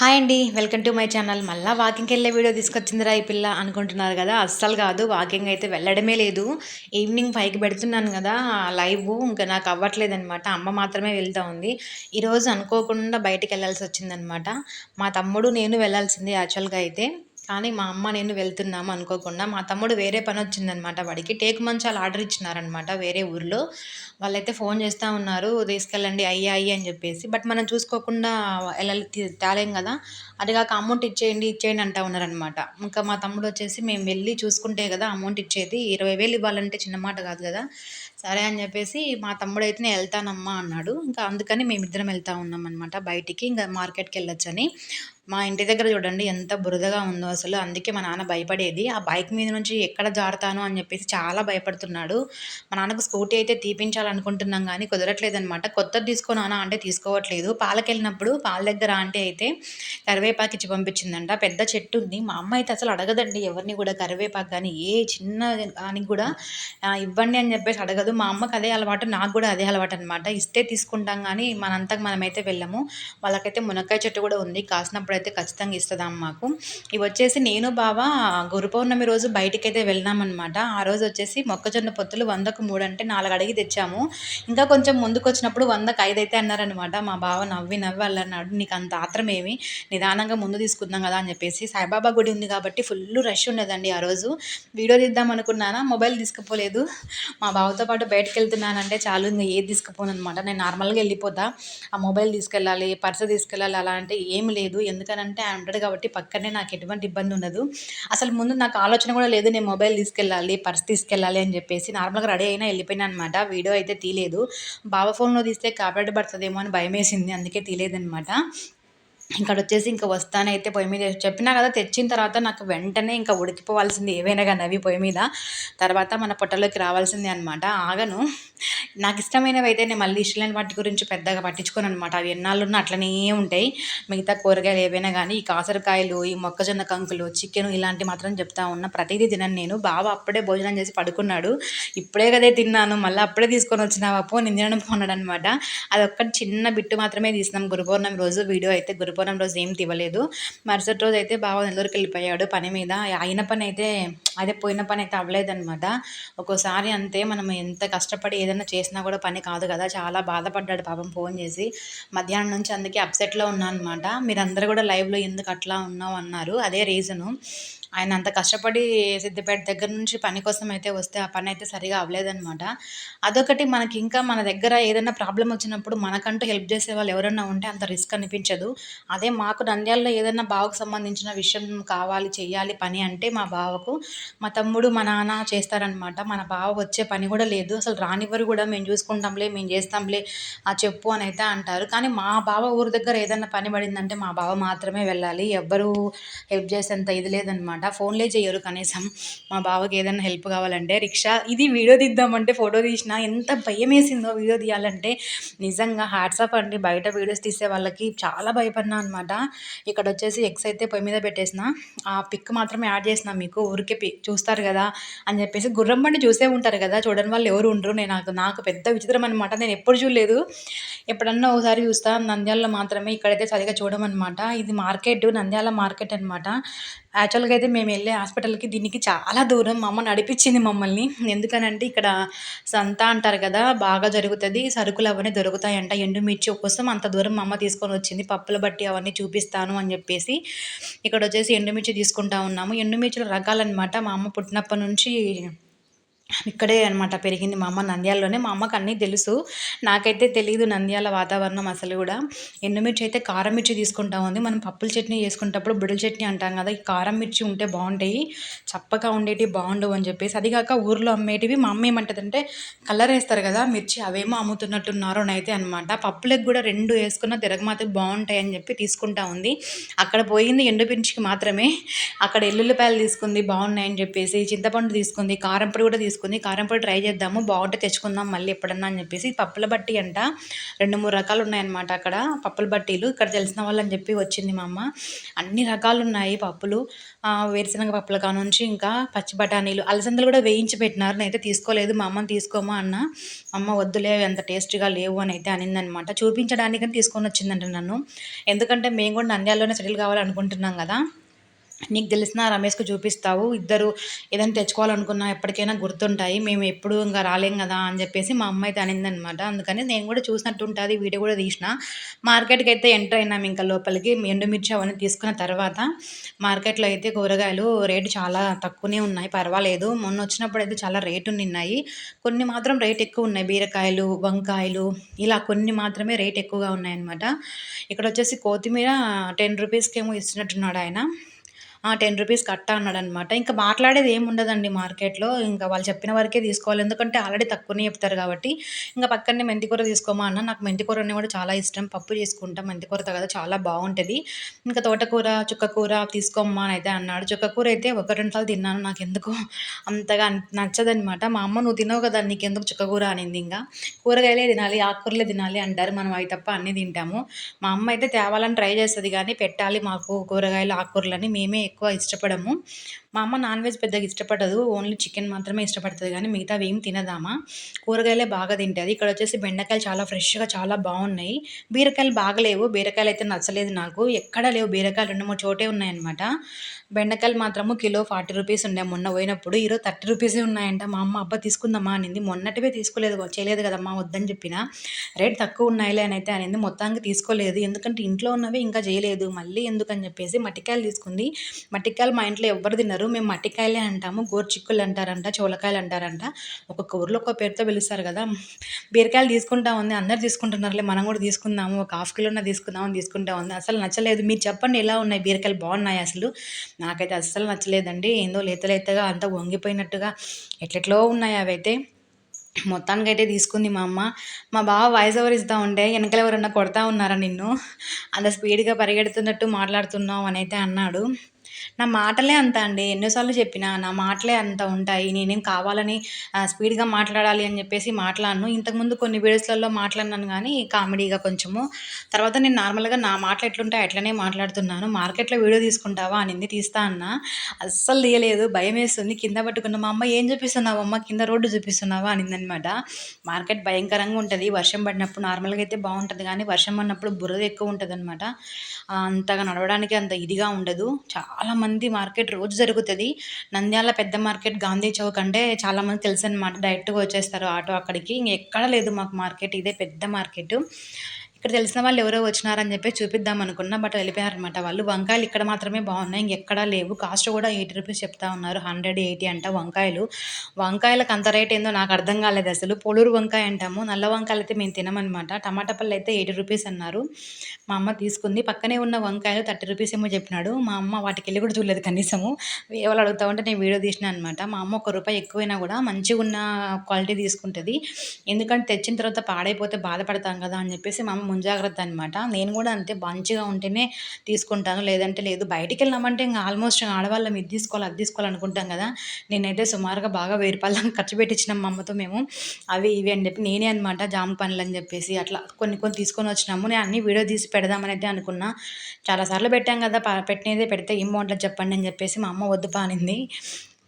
Hi అండి welcome to my channel. మళ్ళీ వాకింగ్కి వెళ్ళే వీడియో తీసుకొచ్చిందిరా ఈ పిల్ల అనుకుంటున్నారు కదా. అస్సలు కాదు వాకింగ్ అయితే వెళ్ళడమే లేదు. ఈవినింగ్ ఫైవ్కి పెడుతున్నాను కదా లైవ్ ఇంకా నాకు అవ్వట్లేదు అనమాట అమ్మ మాత్రమే వెళ్తూ ఉంది. ఈరోజు అనుకోకుండా బయటికి వెళ్ళాల్సి వచ్చిందనమాట మా తమ్ముడు నేను వెళ్ళాల్సింది యాక్చువల్గా అయితే. కానీ మా అమ్మ నేను వెళ్తున్నాము అనుకోకుండా మా తమ్ముడు వేరే పని వచ్చిందనమాట వాడికి. టేకు మంచాలు ఆర్డర్ ఇచ్చినారనమాట వేరే ఊర్లో. వాళ్ళైతే ఫోన్ చేస్తూ ఉన్నారు తీసుకెళ్ళండి అయ్యా అయ్యి అని చెప్పేసి. బట్ మనం చూసుకోకుండా వెళ్ళాలి తేలేం కదా. అది కాక అమౌంట్ ఇచ్చేయండి ఇచ్చేయండి అంటూ ఉన్నారనమాట. ఇంకా మా తమ్ముడు వచ్చేసి మేము వెళ్ళి చూసుకుంటే కదా అమౌంట్ ఇచ్చేది ఇరవై వేలు ఇవ్వాలంటే చిన్న మాట కాదు కదా. సరే అని చెప్పేసి మా తమ్ముడు అయితే నేను వెళ్తానమ్మా అన్నాడు. ఇంకా అందుకని మేమిద్దరం వెళ్తా ఉన్నాం అనమాట బయటికి. ఇంకా మార్కెట్కి వెళ్ళొచ్చని. మా ఇంటి దగ్గర చూడండి ఎంత బురదగా ఉందో అసలు. అందుకే మా నాన్న భయపడేది. ఆ బైక్ మీద నుంచి ఎక్కడ జారుతాను అని చెప్పేసి చాలా భయపడుతున్నాడు. మా నాన్నకు స్కూటీ అయితే తీపించాలనుకుంటున్నాం కానీ కుదరట్లేదనమాట కొత్తది తీసుకొని నాన్న అంటే తీసుకోవట్లేదు. పాలకెళ్ళినప్పుడు పాల దగ్గర ఆంటీ అయితే కరివేపాకు ఇచ్చి పంపించిందంట. పెద్ద చెట్టు ఉంది. మా అమ్మ అయితే అసలు అడగదండి ఎవరిని కూడా కరివేపాకు కానీ ఏ చిన్న దానికి కూడా ఇవ్వండి అని చెప్పేసి అడగదు. మా అమ్మకి అదే అలవాటు నాకు కూడా అదే అలవాటు అనమాట ఇస్తే తీసుకుంటాం కానీ మనంతకు మనమైతే వెళ్ళము. వాళ్ళకైతే మునక్కాయ చెట్టు కూడా ఉంది. కాసినప్పుడు అయితే ఖచ్చితంగా ఇస్తుందాం మాకు. ఇవి వచ్చేసి నేను బావ గురు పౌర్ణమి రోజు బయటికైతే వెళ్ళినామన్నమాట. ఆ రోజు వచ్చేసి మొక్కజొన్న పొత్తులు వందకు మూడు అంటే నాలుగు అడిగి తెచ్చాము. ఇంకా కొంచెం ముందుకు వచ్చినప్పుడు వందకు ఐదు అయితే అన్నారనమాట మా బావ నవ్వి నవ్వి వాళ్ళు అన్నాడు నీకు అంత ఆత్రం ఏమి? నిదానంగా ముందు తీసుకుందాం కదా అని చెప్పేసి. సాయిబాబా గుడి ఉంది కాబట్టి ఫుల్ రష్ ఉండదండి ఆ రోజు. వీడియో తీద్దాం అనుకున్నానా? మొబైల్ తీసుకుపోలేదు. మా బావతో పాటు బయటకు వెళ్తున్నానంటే చాలు ఇంకా ఏది తీసుకుపోను అనమాట నేను నార్మల్గా వెళ్ళిపోతా. ఆ మొబైల్ తీసుకెళ్ళాలి పర్స్ తీసుకెళ్ళాలి అలా అంటే ఏం లేదు. ఎందుకు ఎందుకనంటే ఆయన ఉంటాడు కాబట్టి పక్కనే నాకు ఎటువంటి ఇబ్బంది ఉండదు. అసలు ముందు నాకు ఆలోచన కూడా లేదు నేను మొబైల్ తీసుకెళ్ళాలి పర్స్ తీసుకెళ్ళాలి అని చెప్పేసి నార్మల్గా రెడీ అయినా వెళ్ళిపోయినా అనమాట వీడియో అయితే తీయలేదు. బావ ఫోన్లో తీస్తే కాపరేట్ పడుతుందేమో అని భయం వేసింది అందుకే తీయలేదనమాట ఇక్కడ వచ్చేసి ఇంకా వస్తానైతే పొయ్యి మీద. చెప్పినా కదా తెచ్చిన తర్వాత నాకు వెంటనే ఇంకా ఉడికిపోవాల్సింది ఏవైనా కానీ అవి పొయ్యి మీద. తర్వాత మన పొట్టలోకి రావాల్సిందే అనమాట ఆగను. నాకు ఇష్టమైనవి అయితే నేను మళ్ళీ ఇష్టమైన వాటి గురించి పెద్దగా పట్టించుకోను అనమాట అవి ఎన్నాళ్ళున్నా అట్లనే ఉంటాయి. మిగతా కూరగాయలు ఏవైనా కానీ ఈ కాసరకాయలు ఈ మొక్కజొన్న కంకులు చికెన్ ఇలాంటివి మాత్రం చెప్తా ఉన్నా ప్రతిదీ తినను నేను. బాబా అప్పుడే భోజనం చేసి పడుకున్నాడు. ఇప్పుడే కదే తిన్నాను. మళ్ళీ అప్పుడే తీసుకొని వచ్చిన పో నేను తినడం పోన్నాడు అనమాట అది ఒక్కటి చిన్న బిట్టు మాత్రమే తీసినాం. గురుపౌర్ణమి రోజు వీడియో అయితే గురుపౌర్ణమి రోజు ఏం తివ్వలేదు మరుసటి రోజు అయితే బావ నెల్లూరుకి వెళ్ళిపోయాడు పని మీద. అయిన పని అయితే అదే పోయిన పని అయితే అవ్వలేదన్నమాట. ఒక్కోసారి అంతే మనం ఎంత కష్టపడి ఏదైనా చేసినా కూడా పని కాదు కదా. చాలా బాధపడ్డాడు పాపం ఫోన్ చేసి. మధ్యాహ్నం నుంచి అందుకే అప్సెట్లో ఉన్నాను అనమాట మీరందరూ కూడా లైవ్లో ఎందుకు అట్లా ఉన్నావు అన్నారు. అదే రీజను ఆయన అంత కష్టపడి సిద్దిపేట దగ్గర నుంచి పని కోసం అయితే వస్తే ఆ పని అయితే సరిగా అవ్వలేదనమాట అదొకటి మనకి ఇంకా మన దగ్గర ఏదైనా ప్రాబ్లం వచ్చినప్పుడు మనకంటూ హెల్ప్ చేసే వాళ్ళు ఎవరైనా ఉంటే అంత రిస్క్ అనిపించదు. అదే మాకు నంద్యాలలో ఏదైనా బావకు సంబంధించిన విషయం కావాలి చేయాలి పని అంటే మా బావకు మా తమ్ముడు మా నాన్న చేస్తారనమాట మన బావ వచ్చే పని కూడా లేదు. అసలు రానివ్వరు కూడా. మేము చూసుకుంటాంలే మేము చేస్తాంలే ఆ చెప్పు అని అయితే అంటారు. కానీ మా బావ ఊరి దగ్గర ఏదైనా పని పడిందంటే మా బావ మాత్రమే వెళ్ళాలి. ఎవ్వరూ హెల్ప్ చేసేంత ఇది లేదనమాట అనమాట. ఫోన్లే చేయరు కనీసం. మా బావకి ఏదైనా హెల్ప్ కావాలంటే రిక్షా ఇది వీడియో తీద్దామంటే ఫోటో తీసిన ఎంత భయం వేసిందో వీడియో తీయాలంటే. నిజంగా హ్యాట్సాప్ అండి. బయట వీడియోస్ తీసే వాళ్ళకి చాలా భయపడినా అనమాట. ఇక్కడ వచ్చేసి ఎక్స్ అయితే పొయ్యి మీద పెట్టేసిన. ఆ పిక్ మాత్రమే యాడ్ చేసిన మీకు. ఊరికే పిక్ చూస్తారు కదా అని చెప్పేసి గుర్రం బండి చూసే ఉంటారు కదా. చూడని వాళ్ళు ఎవరు ఉండరు. నేను నాకు నాకు పెద్ద విచిత్రం అనమాట. నేను ఎప్పుడు చూడలేదు. ఎప్పుడన్నా ఒకసారి చూస్తాను నంద్యాలలో మాత్రమే ఇక్కడైతే సరిగా చూడమన్నమాట ఇది మార్కెట్ నంద్యాల మార్కెట్ అనమాట. యాక్చువల్గా అయితే మేము వెళ్ళే హాస్పిటల్కి దీనికి చాలా దూరం. మా అమ్మ నడిపించింది మమ్మల్ని. ఎందుకనంటే ఇక్కడ సంత అంటారు కదా బాగా జరుగుతుంది సరుకులు అవన్నీ దొరుకుతాయంట. ఎండుమిర్చి కోసం అంత దూరం మా అమ్మ తీసుకొని వచ్చింది. పప్పుల బట్టి అవన్నీ చూపిస్తాను అని చెప్పేసి ఇక్కడ వచ్చేసి ఎండుమిర్చి తీసుకుంటా ఉన్నాము. ఎండుమిర్చిల రకాలన్నమాట మా అమ్మ పుట్టినప్పటి నుంచి ఇక్కడే అనమాట పెరిగింది మా అమ్మ నంద్యాలలోనే. మా అమ్మకు అన్నీ తెలుసు. నాకైతే తెలియదు నంద్యాల వాతావరణం అసలు కూడా. ఎండుమిర్చి అయితే కారం మిర్చి తీసుకుంటా ఉంది. మనం పప్పుల చట్నీ చేసుకునేటప్పుడు బుడల చట్నీ అంటాం కదా ఈ కారం మిర్చి ఉంటే బాగుంటాయి. చప్పగా ఉండేటివి బాగుండవు అని చెప్పేసి. అది కాక ఊర్లో అమ్మేటివి మా అమ్మ ఏమంటదంటే కలర్ వేస్తారు కదా మిర్చి అవేమో అమ్ముతున్నట్టున్నారు అని అయితే అనమాట పప్పులకు కూడా రెండు వేసుకున్న తిరగమాత బాగుంటాయి అని చెప్పి తీసుకుంటా ఉంది. అక్కడ పోయింది ఎండుమిర్చికి మాత్రమే. అక్కడ ఎల్లుల్లిపాయలు తీసుకుంది బాగున్నాయని చెప్పేసి. చింతపండు తీసుకుంది కారంపొడి కూడా తీసుకుంది. తీసుకుంది కారం పొడి ట్రై చేద్దాము బాగుంటే తెచ్చుకుందాం మళ్ళీ ఎప్పుడన్నా అని చెప్పేసి. పప్పుల బట్టి అంట రెండు మూడు రకాలు ఉన్నాయన్నమాట అక్కడ పప్పుల బట్టీలు. ఇక్కడ తెలిసిన వాళ్ళని చెప్పి వచ్చింది మా అమ్మ. అన్ని రకాలు ఉన్నాయి పప్పులు. వేరుశనగ పప్పుల కానుంచి ఇంకా పచ్చి బఠానీలు. అలసందలు కూడా వేయించి పెట్టినారు. నేనైతే తీసుకోలేదు. మా అమ్మని తీసుకోమా అన్న. అమ్మ వద్దులే అంత టేస్ట్గా లేవు అని అయితే అనిందనమాట చూపించడానికని తీసుకొని వచ్చిందంట నన్ను. ఎందుకంటే మేము కూడా నంద్యాలలోనే సెటిల్ కావాలనుకుంటున్నాం కదా. నీకు తెలిసిన రమేష్కి చూపిస్తావు. ఇద్దరు ఏదైనా తెచ్చుకోవాలనుకున్నా ఎప్పటికైనా గుర్తుంటాయి. మేము ఎప్పుడు ఇంకా రాలేం కదా అని చెప్పేసి మా అమ్మ అయితే అనిందనమాట. అందుకని నేను కూడా చూసినట్టు ఉంటుంది వీడియో కూడా తీసిన. మార్కెట్కి అయితే ఎంటర్ అయినాం ఇంకా లోపలికి. ఎండుమిర్చి అవన్నీ తీసుకున్న తర్వాత మార్కెట్లో అయితే కూరగాయలు రేటు చాలా తక్కువనే ఉన్నాయి. పర్వాలేదు. మొన్న వచ్చినప్పుడు అయితే చాలా రేటు ఉన్నాయి కొన్ని మాత్రం రేట్ ఎక్కువ ఉన్నాయి. బీరకాయలు వంకాయలు ఇలా కొన్ని మాత్రమే రేట్ ఎక్కువగా ఉన్నాయన్నమాట. ఇక్కడ వచ్చేసి కొత్తిమీర టెన్ రూపీస్కి ఏమో ఇస్తున్నట్టున్నాడు ఆయన. టెన్ రూపీస్ కట్ట అన్నాడు అనమాట ఇంకా మాట్లాడేది ఏమి ఉండదండి మార్కెట్లో. ఇంకా వాళ్ళు చెప్పిన వరకే తీసుకోవాలి. ఎందుకంటే ఆల్రెడీ తక్కువనే చెప్తారు కాబట్టి. ఇంకా పక్కనే మెంతికూర తీసుకోమా అన్న. నాకు మెంతికూర అన్నీ కూడా చాలా ఇష్టం. పప్పు చేసుకుంటాం. మెంతికూర కదా చాలా బాగుంటుంది. ఇంకా తోటకూర చుక్కకూర తీసుకోమ్మా అని అయితే అన్నాడు. చుక్కకూర అయితే ఒక రెండు సార్లు తిన్నాను. నాకు ఎందుకు అంతగా నచ్చదనమాట. మా అమ్మ నువ్వు తినవు కదా నీకు ఎందుకు చుక్కకూర అనింది ఇంకా. కూరగాయలే తినాలి ఆకుకూరలే తినాలి అంటారు. మనం అవి తప్ప అన్నీ తింటాము. మా అమ్మ అయితే తేవాలని ట్రై చేస్తుంది కానీ పెట్టాలి మాకు కూరగాయలు ఆకుకూరలని మేమే ఎక్కువ ఇష్టపడము. మా అమ్మ నాన్ వెజ్ పెద్దగా ఇష్టపడదు ఓన్లీ చికెన్ మాత్రమే ఇష్టపడుతుంది కానీ మిగతావి ఏం తినదామా? కూరగాయలే బాగా తింటుంది. ఇక్కడ వచ్చేసి బెండకాయలు చాలా ఫ్రెష్గా చాలా బాగున్నాయి. బీరకాయలు బాగలేవు. బీరకాయలు అయితే నచ్చలేదు నాకు. ఎక్కడ లేవు బీరకాయలు రెండు మూడు చోటే ఉన్నాయన్నమాట. బెండకాయలు మాత్రము కిలో ఫార్టీ రూపీస్ ఉండే మొన్న పోయినప్పుడు. ఈరోజు థర్టీ రూపీసే ఉన్నాయంట. మా అమ్మ అబ్బా తీసుకుందామా అనింది. మొన్నటివే తీసుకోలేదు చేయలేదు కదమ్మా వద్దని చెప్పిన. రేట్ తక్కువ ఉన్నాయిలే అని అయితే అనేది. మొత్తానికి తీసుకోలేదు. ఎందుకంటే ఇంట్లో ఉన్నవి ఇంకా చేయలేదు. మళ్ళీ ఎందుకని చెప్పేసి మట్టికాయలు తీసుకుంది. మట్టికాయలు మా ఇంట్లో ఎవ్వరు తినరు. మేము మట్టికాయలే అంటాము గోరుచిక్కులు అంటారంట చోలకాయలు అంటారంట. ఒక్కొక్క ఊర్లో ఒక పేరుతో పిలుస్తారు కదా. బీరకాయలు తీసుకుంటా ఉంది అందరు తీసుకుంటున్నారులే మనం కూడా తీసుకుందాము ఒక హాఫ్ కిలోన తీసుకుందామని తీసుకుంటా ఉంది. అసలు నచ్చలేదు. మీరు చెప్పండి ఎలా ఉన్నాయి? బీరకాయలు బాగున్నాయి అసలు? నాకైతే అస్సలు నచ్చలేదండి. ఏందో లేత లేతగా అంతా వంగిపోయినట్టుగా ఎట్లెట్లో ఉన్నాయి అవైతే? మొత్తానికి అయితే తీసుకుంది మా అమ్మ. మా బావ వాయిస్ ఓవర్ ఇస్తూ ఉంటే వెనకలు ఎవరన్నా కొడతా ఉన్నారా నిన్ను? అంత స్పీడ్గా పరిగెడుతున్నట్టు మాట్లాడుతున్నావు అని అయితే అన్నాడు. నా మాటలే అంత అండి. ఎన్నోసార్లు చెప్పినా నా మాటలే అంత ఉంటాయి. నేనేం కావాలని స్పీడ్గా మాట్లాడాలి అని చెప్పేసి మాట్లాడను. ఇంతకుముందు కొన్ని వీడియోస్లలో మాట్లాడినాను కానీ కామెడీగా కొంచెము. తర్వాత నేను నార్మల్గా నా మాటలు ఎట్లుంటాయి అట్లనే మాట్లాడుతున్నాను. మార్కెట్లో వీడియో తీసుకుంటావా అనింది తీస్తా అన్న. అస్సలు తీయలేదు. భయం వేస్తుంది. కింద పట్టుకున్న మా అమ్మ ఏం చూపిస్తున్నావు అమ్మ? కింద రోడ్డు చూపిస్తున్నావా? అనిందనమాట మార్కెట్ భయంకరంగా ఉంటుంది. వర్షం పడినప్పుడు నార్మల్గా అయితే బాగుంటుంది కానీ వర్షం పడినప్పుడు బురద ఎక్కువ ఉంటుంది అనమాట అంతగా నడవడానికి అంత ఇదిగా ఉండదు. చాలా మంది మార్కెట్ రోజు జరుగుతుంది. నంద్యాల పెద్ద మార్కెట్ గాంధీ చౌక్ అంటే చాలామంది తెలుసు అనమాట డైరెక్ట్గా వచ్చేస్తారు ఆటో అక్కడికి. ఇంకెక్కడ లేదు మాకు మార్కెట్. ఇదే పెద్ద మార్కెట్. ఇక్కడ తెలిసిన వాళ్ళు ఎవరో వచ్చినారని చెప్పి చూపిద్దాం అనుకున్నా బట్ వెళ్ళిపోయారనమాట వాళ్ళు. వంకాయలు ఇక్కడ మాత్రమే బాగున్నాయి ఇంకెక్కడా లేవు. కాస్ట్ కూడా ఎయిటీ రూపీస్ చెప్తా ఉన్నారు హండ్రెడ్ ఎయిటీ అంట వంకాయలు. వంకాయలకు అంత రేట్ ఏందో నాకు అర్థం కాలేదు అసలు. పొలూరు వంకాయ అంటాము నల్ల వంకాయలు అయితే మేము తినమనమాట టమాటా పళ్ళు అయితే ఎయిటీ రూపీస్ అన్నారు. మా అమ్మ తీసుకుంది. పక్కనే ఉన్న వంకాయలు థర్టీ రూపీస్ ఏమో చెప్పినాడు. మా అమ్మ వాటికి వెళ్ళి కూడా చూడలేదు కనీసము. ఎవరు అడుగుతా ఉంటే నేను వీడియో తీసిన అనమాట మా అమ్మ ఒక రూపాయి ఎక్కువైనా కూడా మంచిగా ఉన్న క్వాలిటీ తీసుకుంటుంది. ఎందుకంటే తెచ్చిన తర్వాత పాడైపోతే బాధపడతాం కదా అని చెప్పేసి మా అమ్మ ముంజాగ్రత్త అనమాట నేను కూడా అంతే మంచిగా ఉంటేనే తీసుకుంటాను. లేదంటే లేదు బయటికి వెళ్ళామంటే ఇంకా ఆల్మోస్ట్ ఆడవాళ్ళం ఇది తీసుకోవాలి అది తీసుకోవాలి అనుకుంటాం కదా. నేనైతే సుమారుగా బాగా వెయ్యి రూపాయలు ఖర్చు పెట్టించినాం మా అమ్మతో మేము. అవి ఇవి అని చెప్పి నేనే అనమాట జామ పండ్లు అని చెప్పేసి అట్లా కొన్ని కొన్ని తీసుకొని వచ్చినాము. నేను అన్ని వీడియో తీసి పెడదామని అయితే అనుకున్నా చాలాసార్లు పెట్టాం కదా పెట్టినదే పెడితే ఏం బాగుంటుంది చెప్పండి అని చెప్పేసి మా అమ్మ వద్దు పానింది.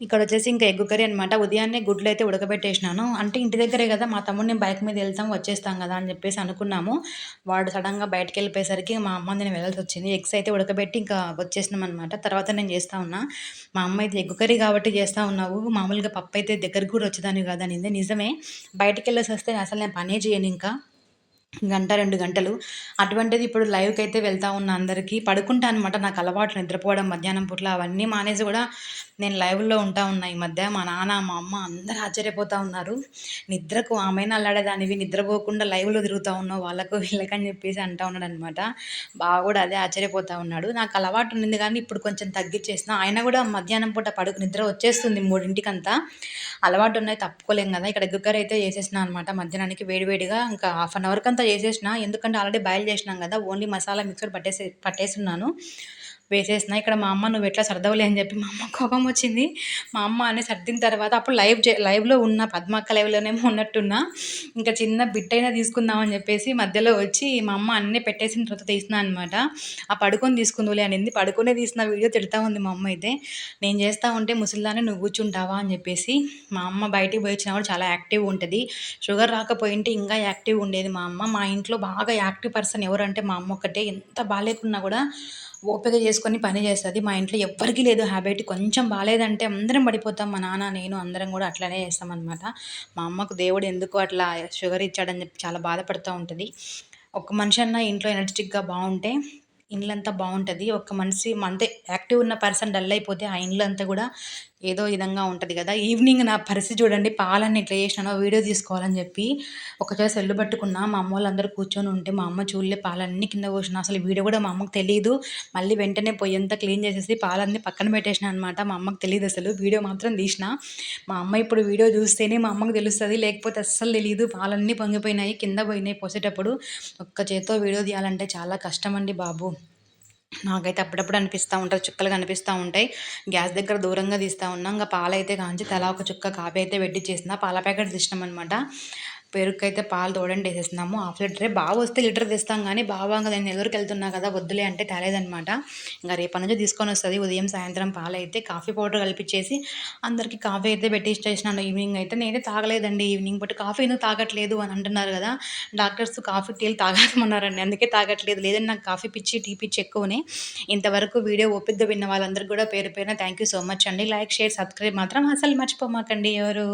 ఇక్కడ వచ్చేసి ఇంకా ఎగ్గు కర్రీ అనమాట ఉదయాన్నే గుడ్లు అయితే ఉడకబెట్టేసినాను. అంటే ఇంటి దగ్గరే కదా మా తమ్ముడిని బైక్ మీద వెళ్తాం వచ్చేస్తాం కదా అని చెప్పేసి అనుకున్నాము. వాడు సడన్గా బయటకు వెళ్ళిపోయేసరికి మా అమ్మ నేను వెళ్ళాల్సి వచ్చింది. ఎగ్స్ అయితే ఉడకబెట్టి ఇంకా వచ్చేసినాం అనమాట తర్వాత నేను చేస్తా ఉన్నా. మా అమ్మ అయితే ఎగ్గు కర్రీ కాబట్టి చేస్తూ ఉన్నావు. మామూలుగా పప్పు అయితే దగ్గరికి కూడా వచ్చేదాన్ని కదా నిజమే. బయటకు వెళ్ళేసి వస్తే అసలు నేను పనే చేయను ఇంకా. గంట రెండు గంటలు. అటువంటిది ఇప్పుడు లైవ్కి అయితే వెళ్తా ఉన్న అందరికీ పడుకుంటా అనమాట నాకు అలవాటు నిద్రపోవడం మధ్యాహ్నం పూట్ల అవన్నీ మానేసి కూడా నేను లైవ్లో ఉంటా ఉన్నా ఈ మధ్య. మా నాన్న మా అమ్మ అందరూ ఆశ్చర్యపోతూ ఉన్నారు. నిద్రకు ఆమెను అల్లాడేదానివి నిద్రపోకుండా లైవ్లో తిరుగుతూ ఉన్నావు వాళ్ళకు వీళ్ళకని చెప్పేసి అంటూ ఉన్నాడు అనమాట బాగా కూడా అదే ఆశ్చర్యపోతూ ఉన్నాడు. నాకు అలవాటు ఉంది కానీ ఇప్పుడు కొంచెం తగ్గించేసిన ఆయన కూడా మధ్యాహ్నం పూట పడుకు నిద్ర వచ్చేస్తుంది మూడింటికంతా. అలవాటు ఉన్నాయి తప్పుకోలేం కదా. ఇక్కడ గుగ్గర్ అయితే చేసేసిన అనమాట మధ్యాహ్నానికి వేడివేడిగా ఇంకా హాఫ్ అన్ అవర్కి అంతా చేసేసిన. ఎందుకంటే ఆల్రెడీ బాయిల్ చేసినాం కదా. ఓన్లీ మసాలా మిక్సర్ పట్టేసి పట్టేస్తున్నాను వేసేసిన ఇక్కడ మా అమ్మ నువ్వు ఎట్లా సర్దవలే అని చెప్పి మా అమ్మ కోపం వచ్చింది. మా అమ్మ అని సర్దిన తర్వాత అప్పుడు లైవ్ లైవ్లో ఉన్న పద్మక్క లైవ్లోనేమో ఉన్నట్టున్నా ఇంకా చిన్న బిట్ అయినా తీసుకుందామని చెప్పేసి మధ్యలో వచ్చి మా అమ్మ అన్నీ పెట్టేసిన తర్వాత తీసిన అనమాట ఆ పడుకొని తీసుకుందులే అనింది. పడుకునే తీసిన వీడియో తిడతా ఉంది మా అమ్మ అయితే. నేను చేస్తా ఉంటే ముసలిదాన్ని నువ్వు కూర్చుంటావా అని చెప్పేసి మా అమ్మ బయటికి పోయి వచ్చినప్పుడు కూడా చాలా యాక్టివ్ ఉంటుంది. షుగర్ రాకపోయింటే ఇంకా యాక్టివ్ ఉండేది మా అమ్మ. మా ఇంట్లో బాగా యాక్టివ్ పర్సన్ ఎవరంటే మా అమ్మ ఒక్కటే. ఎంత బాగాలేకున్నా కూడా ఓపిక చేసుకొని పని చేస్తుంది. మా ఇంట్లో ఎవ్వరికీ లేదు హ్యాబిట్. కొంచెం బాగాలేదంటే అందరం పడిపోతాం. మా నాన్న నేను అందరం కూడా అట్లనే చేస్తామన్నమాట. మా అమ్మకు దేవుడు ఎందుకు అట్లా షుగర్ ఇచ్చాడని చెప్పి చాలా బాధపడుతూ ఉంటుంది. ఒక మనిషి అన్న ఇంట్లో ఎనర్జెటిక్గా బాగుంటే ఇల్లంతా బాగుంటుంది. ఒక మనిషి అంతే యాక్టివ్ ఉన్న పర్సన్ డల్ అయిపోతే ఆ ఇండ్లంతా కూడా ఏదో విధంగా ఉంటుంది కదా. ఈవినింగ్ నా పరిస్థితి చూడండి పాలన్నీ ఎట్లా చేసినానో వీడియో తీసుకోవాలని చెప్పి ఒకసారి సెల్లు పట్టుకున్నా మా అమ్మ వాళ్ళందరూ కూర్చొని ఉంటే మా అమ్మ చూడలే పాలన్నీ కింద పోసిన. అసలు వీడియో కూడా మా అమ్మకు తెలియదు మళ్ళీ వెంటనే పొయ్యంతా క్లీన్ చేసేసి పాలన్నీ పక్కన పెట్టేసిన అనమాట మా అమ్మకు తెలియదు అసలు. వీడియో మాత్రం తీసిన. మా అమ్మ ఇప్పుడు వీడియో చూస్తేనే మా అమ్మకు తెలుస్తుంది. లేకపోతే అస్సలు తెలియదు పాలన్నీ పొంగిపోయినాయి కింద పోయినాయి పోసేటప్పుడు ఒక్క చేత్తో వీడియో తీయాలంటే చాలా కష్టం అండి బాబు. నాకైతే అప్పుడప్పుడు అనిపిస్తూ ఉంటుంది చుక్కలు కనిపిస్తూ ఉంటాయి. గ్యాస్ దగ్గర దూరంగా తీస్తూ ఉన్నాం ఇంకా పాలైతే కాంచి తలా ఒక చుక్క కాఫీ అయితే పెట్టి చేసిన పాల ప్యాకెట్ తీసినాం అనమాట పెరుగుకైతే పాలు తోడండి వేసేస్తున్నాము హాఫ్ లీటరే. బాగా వస్తే లీటర్ తెస్తాం కానీ బాగా నేను ఎదురుకి వెళ్తున్నా కదా వద్దులే అంటే తేలేదనమాట ఇంకా రేపటి నుంచి తీసుకొని వస్తుంది. ఉదయం సాయంత్రం పాలు అయితే కాఫీ పౌడర్ కలిపించేసి అందరికీ కాఫీ అయితే పెట్టి చేసినాను ఈవినింగ్ అయితే నేనే తాగలేదండి. ఈవినింగ్ బట్ కాఫీ ఎందుకు తాగట్లేదు అని అంటున్నారు కదా. డాక్టర్స్ కాఫీ టీలు తాగమన్నారండి. అందుకే తాగట్లేదు. లేదండి నాకు కాఫీ పిచ్చి టీ పిచ్చి ఎక్కువనే. ఇంతవరకు వీడియో ఓపిక్గా విన్న వాళ్ళందరికీ కూడా పేరు పేరున థ్యాంక్ యూ సో మచ్ అండి. లైక్ షేర్ సబ్స్క్రైబ్ మాత్రం అసలు మర్చిపోమాకండి ఎవరు.